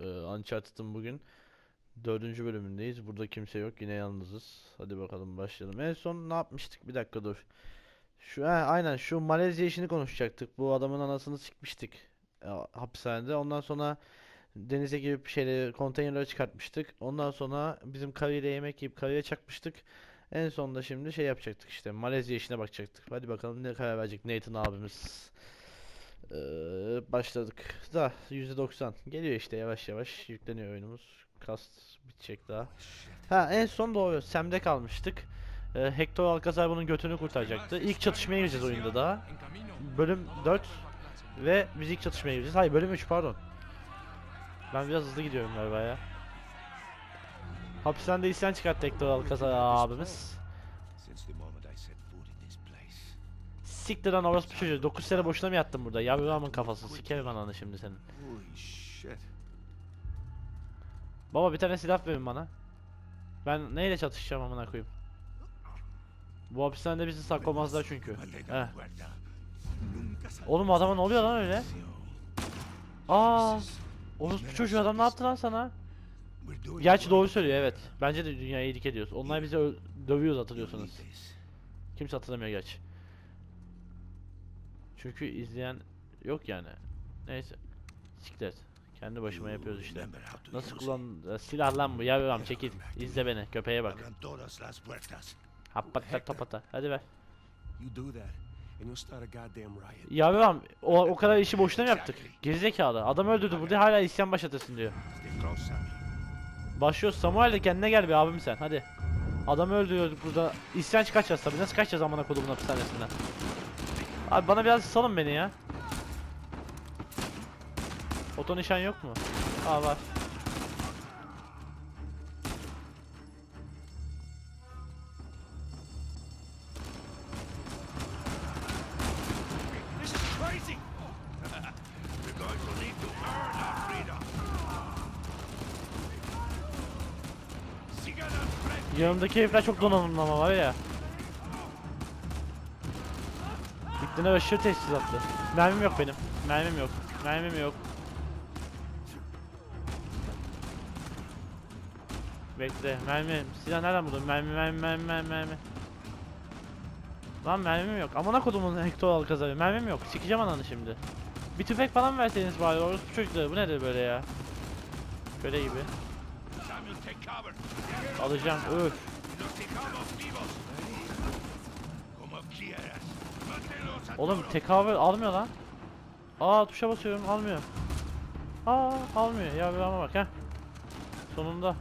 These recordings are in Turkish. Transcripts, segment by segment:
Ee, Uncharted'ın bugün dördüncü bölümündeyiz. Burada kimse yok. Yine yalnızız. Hadi bakalım başlayalım. En son ne yapmıştık? Bir dakika dur. Şu ha, aynen şu Malezya işini konuşacaktık. Bu adamın anasını sikmiştik. e, hapishanede. Ondan sonra denize girip şeyleri konteynerleri çıkartmıştık. Ondan sonra bizim karıyla yemek yiyip karıya çakmıştık. En sonunda şimdi şey yapacaktık işte Malezya işine bakacaktık. Hadi bakalım ne karar verecek Nathan abimiz. Ee, başladık da %90 geliyor işte yavaş yavaş yükleniyor oyunumuz. Kast bitecek daha. Ha en son doğru Sam'de kalmıştık. Ee, Hector Alcazar bunun götünü kurtaracaktı. İlk çatışmaya gireceğiz oyunda daha. Bölüm 4 ve biz ilk çatışmaya gireceğiz. Hayır bölüm 3 pardon. Ben biraz hızlı gidiyorum galiba ya. Hapishanede isyan çıkarttı Hector Alcazar abimiz. Siktir lan orospu çocuğu. 9 sene boşuna mı yattın burada? Yavrumun kafası. Sikerim ananı şimdi senin. Baba bir tane silah verin bana. Ben neyle çatışacağım amına koyayım? Bu hapishanede bizi saklamazlar çünkü. Heh. Oğlum adama ne oluyor lan öyle? Aa, orospu çocuğu adam ne yaptı lan sana? Gerçi doğru söylüyor evet. Bence de dünyayı iyilik ediyoruz. Onlar bizi dövüyoruz hatırlıyorsunuz. Kimse hatırlamıyor gerçi. Çünkü izleyen yok yani. Neyse. Siklet. Kendi başıma yapıyoruz işte. Nasıl kullan e, silah lan bu yavrum çekil. İzle beni köpeğe bak. Happata topata. Hadi ver. Yavrum o, o kadar işi boşuna mı yaptık? Gerizekalı. Adam öldürdü burada hala isyan başlatırsın diyor. Başlıyoruz Samuel de kendine gel be abim sen hadi. Adamı öldürüyorduk burada. İsyan çıkartacağız tabii. Nasıl kaçacağız amına kodumun hapishanesinden? Abi bana biraz salın beni ya. Oto nişan yok mu? Aa var. Yanımdaki herifler çok donanımlı ama var ya. Bittiğine aşırı teçhizatlı. Mermim yok benim. Mermim yok. Mermim yok. Bekle. Mermi. Silah nereden buldun? Mermi, mermi, mermi, mermi, mermi. Lan mermim yok. Amına kodumun Hector Alcazar'ı. Mermim yok. Sikeceğim ananı şimdi. Bir tüfek falan verseydiniz bari. Orospu çocukları. Bu nedir böyle ya? Şöyle gibi. Alacağım. Öf. Oğlum tekabül almıyor lan. Aa tuşa basıyorum almıyor. Aa almıyor ya bir ama bak ha. Sonunda.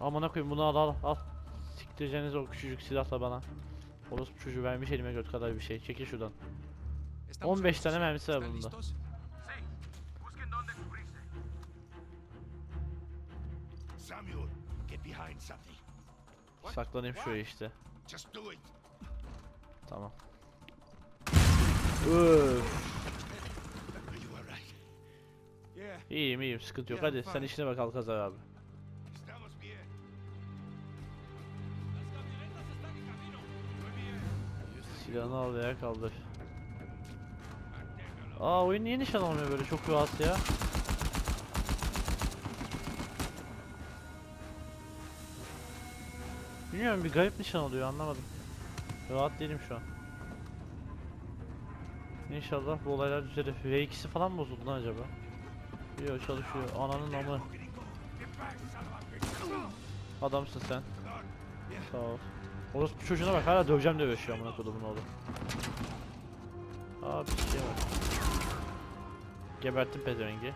Amına koyayım bunu al al al. Siktireceğiniz o küçücük silahla bana. Orospu çocuğu vermiş elime göt kadar bir şey. Çekil şuradan. 15 tane mermisi var bunda. Samuel, behind something. Saklanayım şuraya işte. Just do it. Tamam. Öf. İyiyim iyiyim sıkıntı yok. Hadi sen işine bak Alkazar abi. Silahını al veya kaldır. Aa oyun niye nişan almıyor böyle çok rahat ya. Bilmiyorum bir garip nişan alıyor anlamadım. Rahat değilim şu an. İnşallah bu olaylar düzelir. V2'si falan bozuldu lan acaba? Yok çalışıyor. Ananın amı. Adamsın sen. Sağ ol. Orospu çocuğuna bak hala döveceğim diye şu amına kodumun oğlu. Aa bir şey var. Geberttim pezevengi.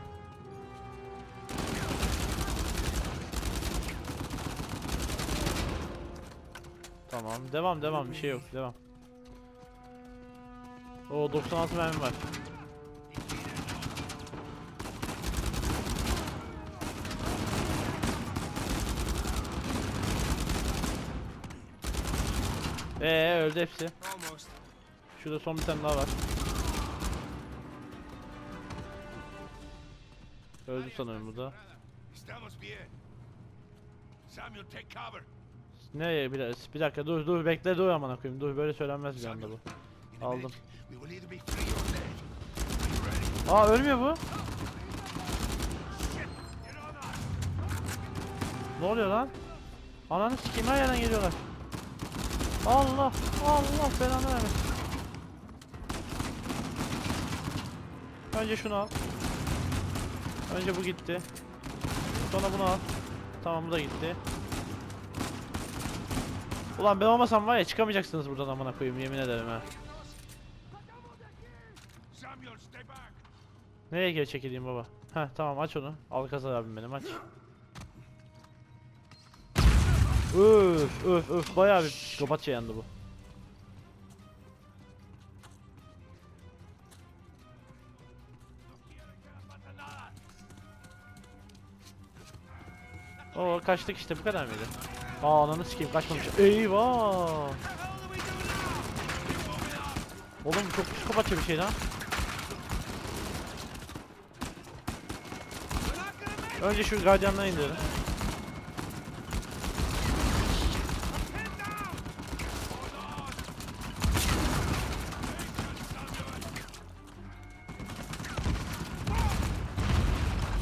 Tamam devam devam bir şey yok devam. O 96 mermi var. Ee öldü hepsi. Şurada son bir tane daha var. Öldü sanırım bu da. Samuel, take cover. Ne bir, bir dakika dur dur bekle dur amına koyayım dur böyle söylenmez bir anda bu. Aldım. Aa ölmüyor bu. Ne oluyor lan? Ananı sikeyim her yerden geliyorlar. Allah Allah belanı vermesin. Önce şunu al. Önce bu gitti. Sonra bunu al. Tamam bu da gitti. Ulan ben olmasam var ya çıkamayacaksınız buradan amına koyayım yemin ederim ha. Nereye geri çekileyim baba? Heh tamam aç onu. Alkazar abim benim aç. Öf öf öf bayağı bir psikopatça yandı bu. Oo kaçtık işte bu kadar mıydı? Aa ananı sikeyim kaçmamış. Eyvah! Oğlum çok psikopatça bir şey lan. Önce şu gardiyanları indirelim.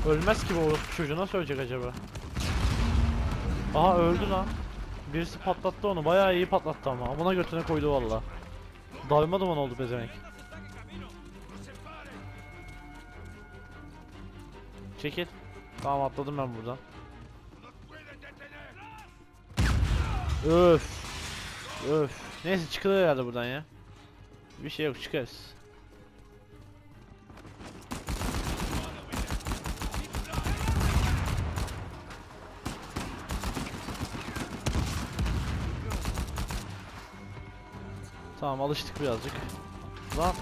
Ölmez ki bu çocuğu nasıl ölecek acaba? Aha öldü lan. Birisi patlattı onu bayağı iyi patlattı ama amına götüne koydu valla. Darma duman oldu pezevenk. Çekil. Tamam atladım ben buradan. Öf. Öf. Neyse çıkılır herhalde buradan ya. Bir şey yok çıkarız. Tamam alıştık birazcık. Lan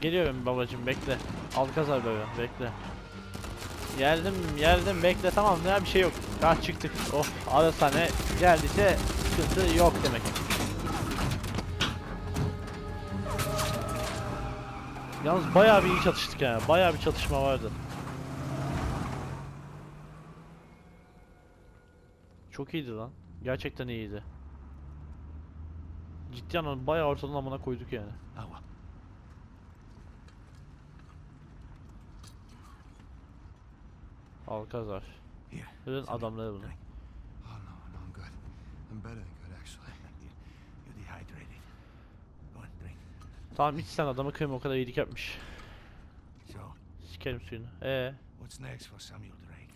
Geliyorum babacım bekle. Alkazar bebe bekle. Geldim geldim bekle tamam ya bir şey yok. Daha çıktık. Oh arasane geldiyse sıkıntı yok demek. Yalnız bayağı bir iyi çatıştık yani. Bayağı bir çatışma vardı. Çok iyiydi lan. Gerçekten iyiydi. Ciddi anlamda bayağı ortadan amına koyduk yani. Well. Alkazar. Samuel, adamları bunu. Oh. Tamam iç sen adamı kıyma o kadar iyilik yapmış. Sikerim suyunu. Ee, what's next for Samuel Drake?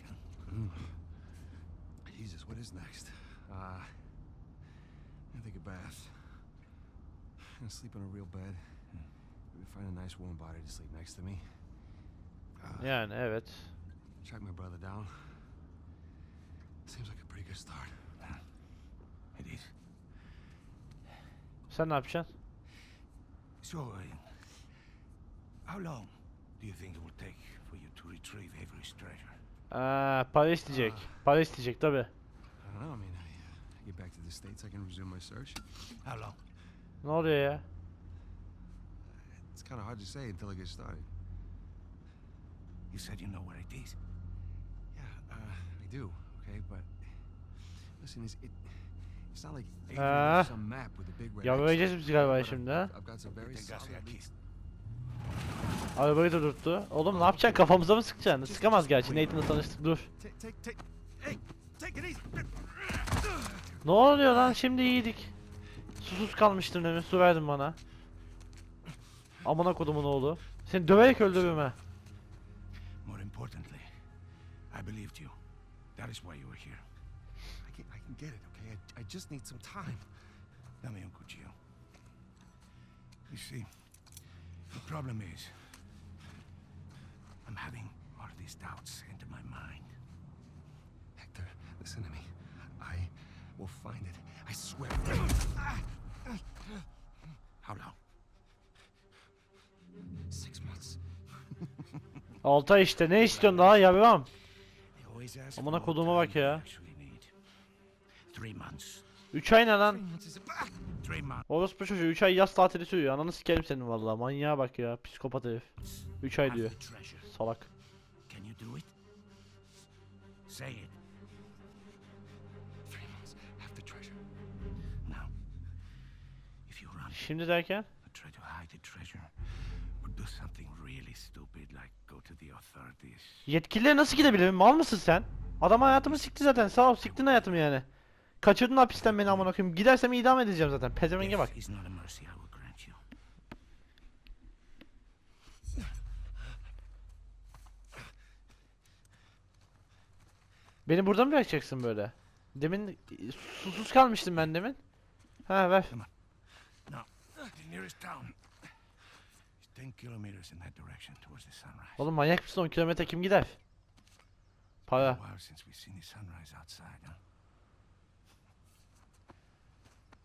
Huh? Jesus, what is next? Uh, I think a bath. I'm gonna sleep in a real bed. Maybe find a nice warm body to sleep next to me. Uh, yani evet. Track my brother down. Seems like a pretty good start. It is. Sen ne yapacaksın? So, uh, how long do you think it will take for you to retrieve Avery's treasure? Ee, para isteyecek. Para isteyecek tabi. I don't know. I mean, I uh, get back to the states. I can resume my search. How long? Ne oluyor ya? It's kind of hard to say until I get started. You said you know where it is. Yeah, uh, I do. Okay, but listen, it's, it, it's not like Ah. has some map with a big red Ya X. böyleceğiz biz galiba şimdi I've, got some very solid. Arabayı da durttu. Oğlum ne yapacaksın? Kafamıza mı sıkacaksın? Sıkamaz gerçi. Nathan'la tanıştık. Dur. Take, take, take. Hey, take it easy. Ne oluyor lan? Şimdi iyiydik. Susuz kalmıştım demin. Su verdin bana. Amına kodumun oğlu. Seni döverek öldürürüm. More importantly, I believed you. That is why you were here. I can, I can get it. Okay, I, I just need some time. Dame un cuchillo. You see, the problem is, I'm having all these doubts into my mind. Hector, listen to me. I will find it. I swear. How long? Six months. Altay işte. Ne istiyorsun daha always ask Amına koduğuma bak ya. 3 ay ne lan? Orospu çocuğu 3 ay yaz tatili sürüyor. Ananı sikerim senin vallahi. Manyağa bak ya. Psikopat herif. 3 ay diyor. Salak. Say it. Şimdi derken? Try to hide the treasure. Or do something really stupid like go to the authorities. Yetkililere nasıl gidebilirim? Mal mısın sen? Adam hayatımı sikti zaten. Sağ ol siktin hayatımı yani. Kaçırdın hapisten beni amına koyayım. Gidersem idam edeceğim zaten. Pezevenge bak. A. Beni burada mı bırakacaksın böyle? Demin susuz kalmıştım ben demin. Ha ver. No, the nearest town is 10 kilometers in that direction towards the sunrise. Oğlum manyak mısın 10 kilometre kim gider? Para. while since we've seen the sunrise outside, huh?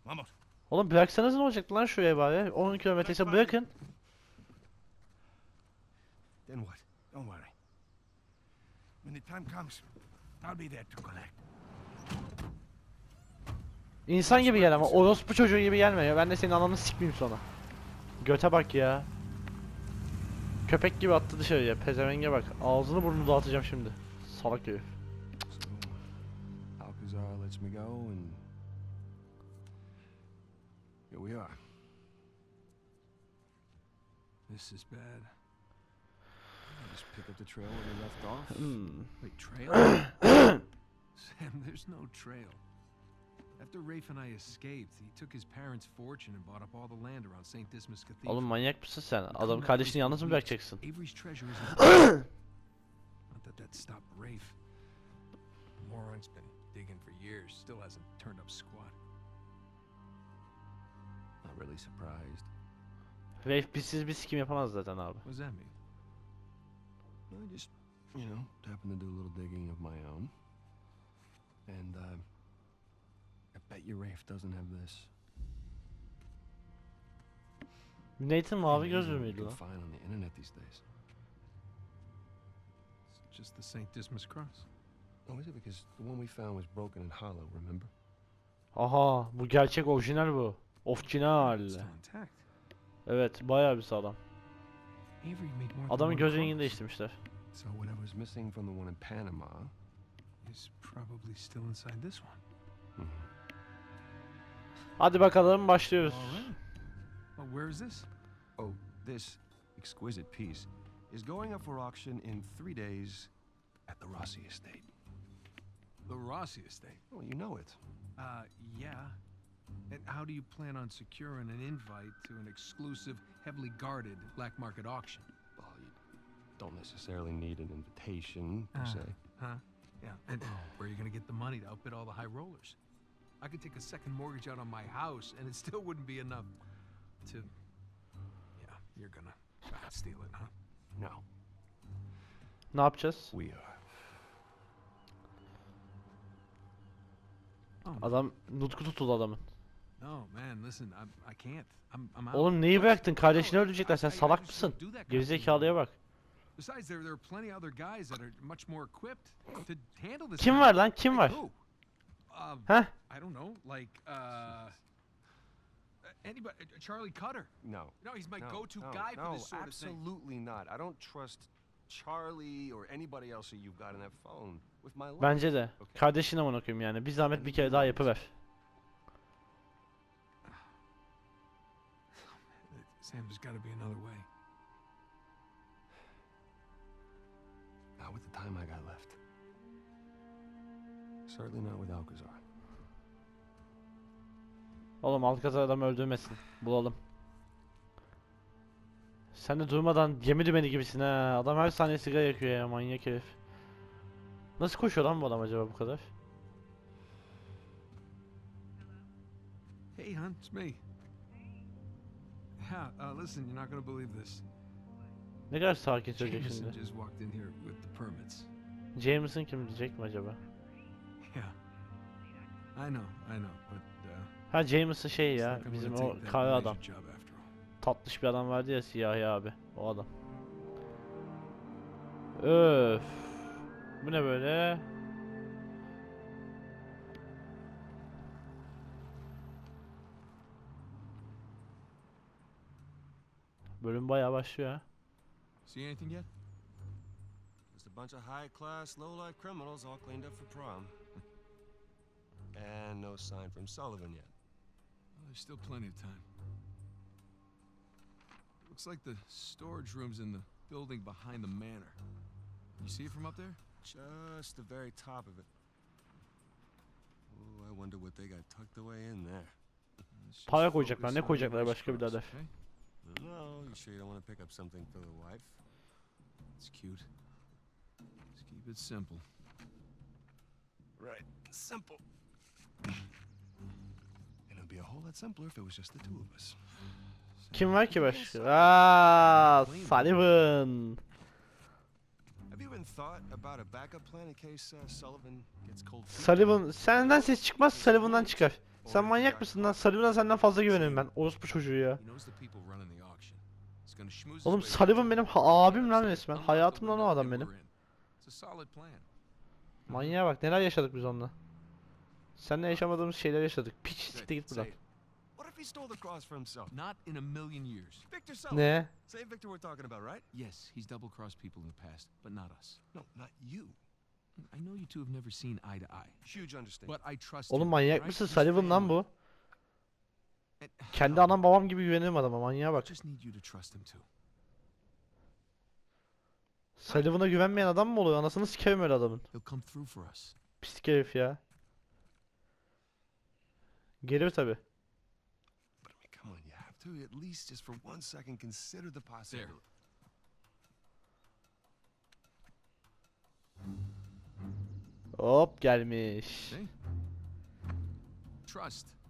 Vamos. Oğlum bıraksanız ne olacaktı lan şuraya bari? 10 kilometre ise bırakın. Then what? Don't worry. When the time comes, I'll be there to collect. İnsan gibi gel ama orospu çocuğu gibi gelme ya. Ben de senin ananı sikmeyeyim sonra. Göte bak ya. Köpek gibi attı dışarıya. Pezevenge bak. Ağzını burnunu dağıtacağım şimdi. Salak herif. Alcazar lets me go, and here we are. This is bad. I just pick up the trail where we left off. Hmm. Wait, trail? Sam, there's no trail. After Rafe and I escaped, he took his parents' fortune and bought up all the land around St. Dismas Cathedral. Oğlum manyak mısın sen? We Adam come that kardeşini way yalnız for mı weeks. bırakacaksın? Avery's treasure isn't. Not that that stopped Rafe. Moron's been digging for years, still hasn't turned up squat. Not really surprised. Rafe bizsiz bir sikim yapamaz zaten abi. What does that mean? I just, you know, happened to do a little digging of my own. And, uh, I bet your Rafe doesn't have this. Nathan mavi Amazing gözlü what you müydü can find on the internet these days. It's just the St. Dismas cross. Oh, is it? Because the one we found was broken and hollow, remember? Aha bu gerçek orijinal bu. Orijinal. It's still intact. Evet bayağı bir sağlam. Avery made more than Adamın one göz rengini cross. değiştirmişler. So whatever's missing from the one in Panama. Is probably still inside this one. mhm. Hadi bakalım başlıyoruz. All right. Well, where is this? Oh, this exquisite piece is going up for auction in three days at the Rossi estate. The Rossi estate. Oh, you know it. Uh, yeah. And how do you plan on securing an invite to an exclusive, heavily guarded black market auction? Well, you don't necessarily need an invitation, per Ah. se. Huh? Yeah. And where are you going to get the money to outbid all the high rollers? I could take a second mortgage out on my house, and it still wouldn't be enough to. Yeah, you're gonna steal it, huh? No, Ne yapacağız? we are. Oh, Adam nutku tutuldu adamın. no, man. Listen, I, I can't. I'm, I'm out. Oğlum neyi bıraktın? Kardeşini öldürecekler. Sen salak mısın? Gerizekalıya bak. Besides, there, there are plenty other guys that are much more equipped to handle this. Kim var lan? Kim var? Who? Um, Heh? I don't know. Like, uh, anybody? uh, Charlie Cutter. No. No, he's my no, go-to no, guy no, for this sort of thing. absolutely not. I don't trust Charlie or anybody else that you've got in that phone with my life. Bence de. Okay. Kardeşine amına koyayım yani. Bir zahmet bir kere daha yapıver. Sam, there's got to be another way. Not with the time I got left. Certainly not with Alcazar. Oğlum Alcazar adam öldürmesin. Bulalım. Sen de durmadan gemi dümeni gibisin ha. Adam her saniye sigara yakıyor ya manyak herif. Nasıl koşuyor lan bu adam acaba bu kadar? Hey, it's me. Yeah, uh, listen, you're not gonna believe this. Ne kadar sakin söyleyecek Jameson şimdi. just walked in here with the permits. Jameson kim diyecek mi acaba? Yeah. I know, I know, but Ha Jameson şey ya bizim o kahve adam. Tatlış bir adam vardı ya siyahi abi. O adam. Öf. Bu ne böyle? Bölüm bayağı başlıyor ha. See anything yet? Just a bunch of high-class, low-life criminals all cleaned up for prom. and no sign from Sullivan yet. Well, there's still plenty of time. Looks like the storage room's in the building behind the manor. You see it from up there? Just the very top of it. Oh, I wonder what they got tucked away in there. Let's just Para koyacaklar. focus Ne koyacaklar başka cross, birader? okay? No, you sure you don't want to pick up something for the wife? It's cute. Let's keep it simple. Right. Simple. Be a whole lot simpler if it was just the two of us. Kim var ki başka? Aa, Sullivan. Have you even thought about a backup plan in case uh, Sullivan gets cold feet? Sullivan senden ses çıkmaz Sullivan'dan çıkar. Sen manyak mısın lan? Sullivan'a senden fazla güvenirim ben. Orospu çocuğu ya. Oğlum Sullivan benim abim lan resmen. unlock the Hayatım lan o adam benim. Manyağa bak neler yaşadık biz onunla. Seninle yaşamadığımız şeyler yaşadık. Piç siktir it, git buradan. say it. What if he stole the cross for himself? Not in a million years. Victor Sullivan. Ne? Same Victor we're talking about, right? Yes, he's double crossed people in the past, but not us. No, not you. I know you two have never seen eye to eye, Huge understanding. but I trust Oğlum manyak mısın? Sullivan lan bu. Kendi anam babam gibi güvenirim adama manyağa bak. just need you to trust him too. Sullivan'a güvenmeyen adam mı oluyor? Anasını sikerim öyle adamın. He'll come through for us. Pislik herif ya. Gelir tabi. But I mean, come on, you have to at least just for one second consider the possibility. Hop gelmiş. See? Trust.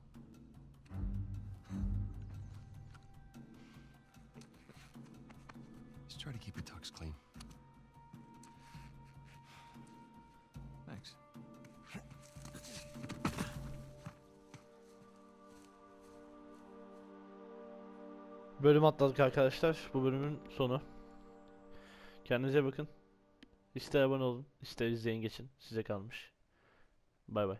Bölüm atladık arkadaşlar. Bu bölümün sonu. Kendinize bakın. İster abone olun, ister izleyin geçin. Size kalmış. Bay bay.